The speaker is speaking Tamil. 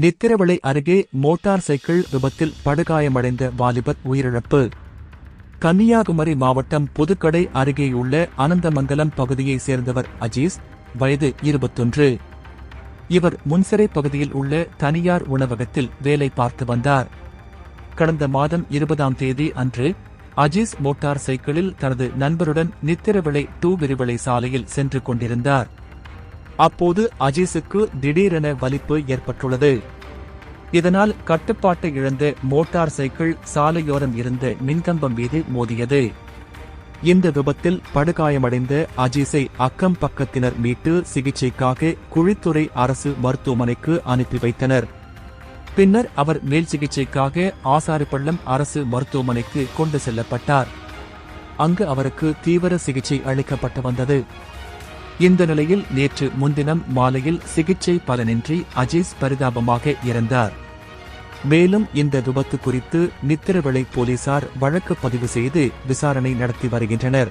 நித்திரவிளை அருகே மோட்டார் சைக்கிள் விபத்தில் படுகாயமடைந்த வாலிபர் உயிரிழப்பு. கன்னியாகுமரி மாவட்டம் புதுக்கடை அருகேயுள்ள அனந்தமங்கலம் பகுதியைச் சேர்ந்தவர் அஜீஸ் வயது இருபத்தொன்று. இவர் முன்சிறை பகுதியில் உள்ள தனியார் உணவகத்தில் வேலை பார்த்து வந்தார். கடந்த மாதம் இருபதாம் தேதி அன்று அஜீஸ் மோட்டார் சைக்கிளில் தனது நண்பருடன் நித்திரவிளை டூ விரிவளை சாலையில் சென்று கொண்டிருந்தார். அப்போது அஜீஸுக்கு திடீரென வலிப்பு ஏற்பட்டுள்ளது. இதனால் கட்டுப்பாட்டை இழந்த மோட்டார் சைக்கிள் சாலையோரம் இருந்த மின்கம்பம் மீது மோதியது. இந்த விபத்தில் படுகாயமடைந்த அஜீஸை அக்கம் பக்கத்தினர் மீட்டு சிகிச்சைக்காக குழித்துறை அரசு மருத்துவமனைக்கு அனுப்பி வைத்தனர். பின்னர் அவர் மேல் சிகிச்சைக்காக ஆசாரிப்பள்ளம் அரசு மருத்துவமனைக்கு கொண்டு செல்லப்பட்டார். அங்கு அவருக்கு தீவிர சிகிச்சை அளிக்கப்பட்டு வந்தது. இந்த நிலையில் நேற்று முன்தினம் மாலையில் சிகிச்சை பலனின்றி அஜீஸ் பரிதாபமாக இறந்தார். மேலும் இந்த விபத்து குறித்து நித்திரவிளை போலீசார் வழக்கு பதிவு செய்து விசாரணை நடத்தி வருகின்றனர்.